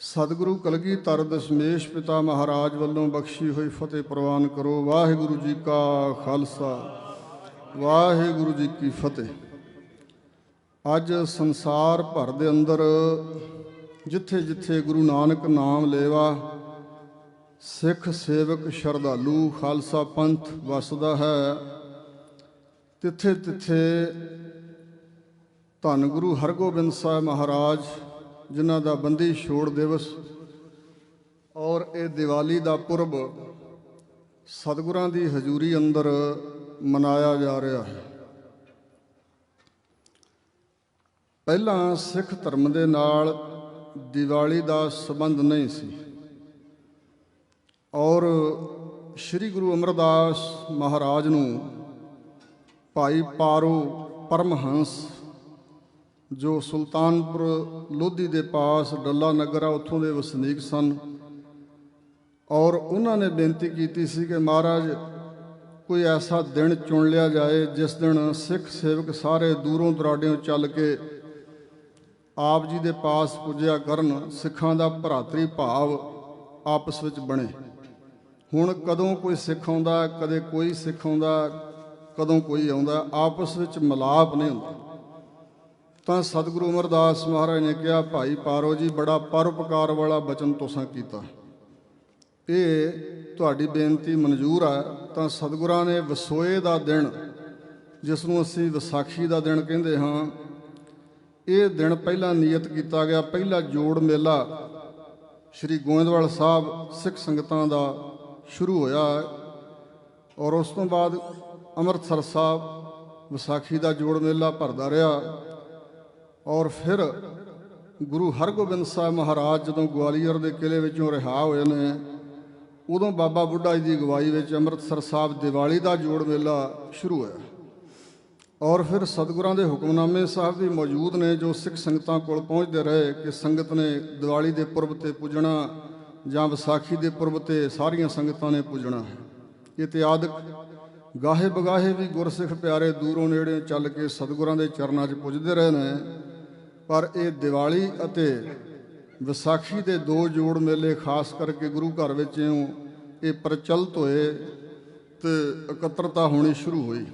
ਸਤਿਗੁਰੂ ਕਲਗੀਧਰ ਦਸ਼ਮੇਸ਼ ਪਿਤਾ ਮਹਾਰਾਜ ਵੱਲੋਂ ਬਖਸ਼ੀ ਹੋਈ ਫਤਿਹ ਪ੍ਰਵਾਨ ਕਰੋ। ਵਾਹਿਗੁਰੂ ਜੀ ਕਾ ਖਾਲਸਾ। ਵਾਹਿਗੁਰੂ ਜੀ ਕੀ ਫਤਿਹ। ਅੱਜ ਸੰਸਾਰ ਭਰ ਦੇ ਅੰਦਰ ਜਿੱਥੇ ਜਿੱਥੇ ਗੁਰੂ ਨਾਨਕ ਨਾਮ ਲੇਵਾ, ਸਿੱਖ ਸੇਵਕ ਸ਼ਰਧਾਲੂ ਖਾਲਸਾ ਪੰਥ ਵਸਦਾ ਹੈ ਤਿੱਥੇ ਤਿੱਥੇ ਧੰਨ ਗੁਰੂ ਹਰਗੋਬਿੰਦ ਸਾਹਿਬ ਮਹਾਰਾਜ ਜਿਨ੍ਹਾਂ ਦਾ ਬੰਦੀ ਛੋੜ ਦਿਵਸ ਔਰ ਇਹ ਦੀਵਾਲੀ ਦਾ ਪੁਰਬ ਸਤਿਗੁਰਾਂ ਦੀ ਹਜ਼ੂਰੀ ਅੰਦਰ ਮਨਾਇਆ ਜਾ ਰਿਹਾ ਹੈ। ਪਹਿਲਾਂ ਸਿੱਖ ਧਰਮ ਦੇ ਨਾਲ ਦੀਵਾਲੀ ਦਾ ਸੰਬੰਧ ਨਹੀਂ ਸੀ ਔਰ ਸ੍ਰੀ ਗੁਰੂ ਅਮਰਦਾਸ ਮਹਾਰਾਜ ਨੂੰ ਭਾਈ ਪਾਰੋ ਪਰਮਹੰਸ ਜੋ ਸੁਲਤਾਨਪੁਰ ਲੋਧੀ ਦੇ ਪਾਸ ਡੱਲਾ ਨਗਰ ਆ, ਉੱਥੋਂ ਦੇ ਵਸਨੀਕ ਸਨ। ਔਰ ਉਹਨਾਂ ਨੇ ਬੇਨਤੀ ਕੀਤੀ ਸੀ ਕਿ ਮਹਾਰਾਜ, ਕੋਈ ਐਸਾ ਦਿਨ ਚੁਣ ਲਿਆ ਜਾਏ, ਜਿਸ ਦਿਨ ਸਿੱਖ ਸੇਵਕ ਸਾਰੇ ਦੂਰੋਂ ਦਰਾਡਿਓਂ ਚੱਲ ਕੇ ਆਪ ਜੀ ਦੇ ਪਾਸ ਪੁੱਜਿਆ ਕਰਨ, ਸਿੱਖਾਂ ਦਾ ਭਰਾਤਰੀ ਭਾਵ ਆਪਸ ਵਿੱਚ ਬਣੇ। ਹੁਣ ਕਦੋਂ ਕੋਈ ਸਿੱਖ ਆਉਂਦਾ, ਕਦੇ ਕੋਈ ਸਿੱਖ ਆਉਂਦਾ, ਕਦੋਂ ਕੋਈ ਆਉਂਦਾ, ਆਪਸ ਵਿੱਚ ਮਿਲਾਪ ਨਹੀਂ ਹੁੰਦਾ। ਤਾਂ ਸਤਿਗੁਰੂ ਅਮਰਦਾਸ ਮਹਾਰਾਜ ਨੇ ਕਿਹਾ, ਭਾਈ ਪਾਰੋ ਜੀ, ਬੜਾ ਪਰਉਪਕਾਰ ਵਾਲਾ ਬਚਨ ਤੁਸੀਂ ਕੀਤਾ। ਇਹ ਤੁਹਾਡੀ ਬੇਨਤੀ ਮਨਜ਼ੂਰ ਹੈ ਤਾਂ ਸਤਿਗੁਰਾਂ ਨੇ ਵਸੋਏ ਦਾ ਦਿਨ ਜਿਸ ਨੂੰ ਅਸੀਂ ਵਿਸਾਖੀ ਦਾ ਦਿਨ ਕਹਿੰਦੇ ਹਾਂ, ਇਹ ਦਿਨ ਪਹਿਲਾਂ ਨਿਯਤ ਕੀਤਾ ਗਿਆ। ਪਹਿਲਾ ਜੋੜ ਮੇਲਾ ਸ੍ਰੀ ਗੋਇੰਦਵਾਲ ਸਾਹਿਬ ਸਿੱਖ ਸੰਗਤਾਂ ਦਾ ਸ਼ੁਰੂ ਹੋਇਆ ਹੈ ਔਰ ਉਸ ਤੋਂ ਬਾਅਦ ਅੰਮ੍ਰਿਤਸਰ ਸਾਹਿਬ ਵਿਸਾਖੀ ਦਾ ਜੋੜ ਮੇਲਾ ਭਰਦਾ ਰਿਹਾ। ਔਰ ਫਿਰ ਗੁਰੂ ਹਰਗੋਬਿੰਦ ਸਾਹਿਬ ਮਹਾਰਾਜ ਜਦੋਂ ਗਵਾਲੀਅਰ ਦੇ ਕਿਲੇ ਵਿੱਚੋਂ ਰਿਹਾ ਹੋਏ ਨੇ, ਉਦੋਂ ਬਾਬਾ ਬੁੱਢਾ ਜੀ ਦੀ ਅਗਵਾਈ ਵਿੱਚ ਅੰਮ੍ਰਿਤਸਰ ਸਾਹਿਬ ਦੀਵਾਲੀ ਦਾ ਜੋੜ ਮੇਲਾ ਸ਼ੁਰੂ ਹੋਇਆ। ਔਰ ਫਿਰ ਸਤਿਗੁਰਾਂ ਦੇ ਹੁਕਮਨਾਮੇ ਸਾਹਿਬ ਵੀ ਮੌਜੂਦ ਨੇ, ਜੋ ਸਿੱਖ ਸੰਗਤਾਂ ਕੋਲ ਪਹੁੰਚਦੇ ਰਹੇ ਕਿ ਸੰਗਤ ਨੇ ਦੀਵਾਲੀ ਦੇ ਪੁਰਬ ਤੇ ਪੁੱਜਣਾ ਜਾਂ ਵਿਸਾਖੀ ਦੇ ਪੁਰਬ ਤੇ ਸਾਰੀਆਂ ਸੰਗਤਾਂ ਨੇ ਪੁੱਜਣਾ ਹੈ। ਇਤਿਆਦਿਕ ਗਾਹੇ ਬਗਾਹੇ ਵੀ ਗੁਰਸਿੱਖ ਪਿਆਰੇ ਦੂਰੋਂ ਨੇੜੇ ਚੱਲ ਕੇ ਸਤਿਗੁਰਾਂ ਦੇ ਚਰਨਾਂ 'ਚ ਪੁੱਜਦੇ ਰਹੇ ਨੇ। ਪਰ ਇਹ ਦੀਵਾਲੀ ਅਤੇ ਵਿਸਾਖੀ ਦੇ ਦੋ ਜੋੜ ਮੇਲੇ ਖਾਸ ਕਰਕੇ ਗੁਰੂ ਘਰ ਵਿੱਚ ਇਹ ਪ੍ਰਚਲਿਤ ਹੋਏ ਤੇ ਇਕੱਤਰਤਾ ਹੋਣੀ ਸ਼ੁਰੂ ਹੋਈ।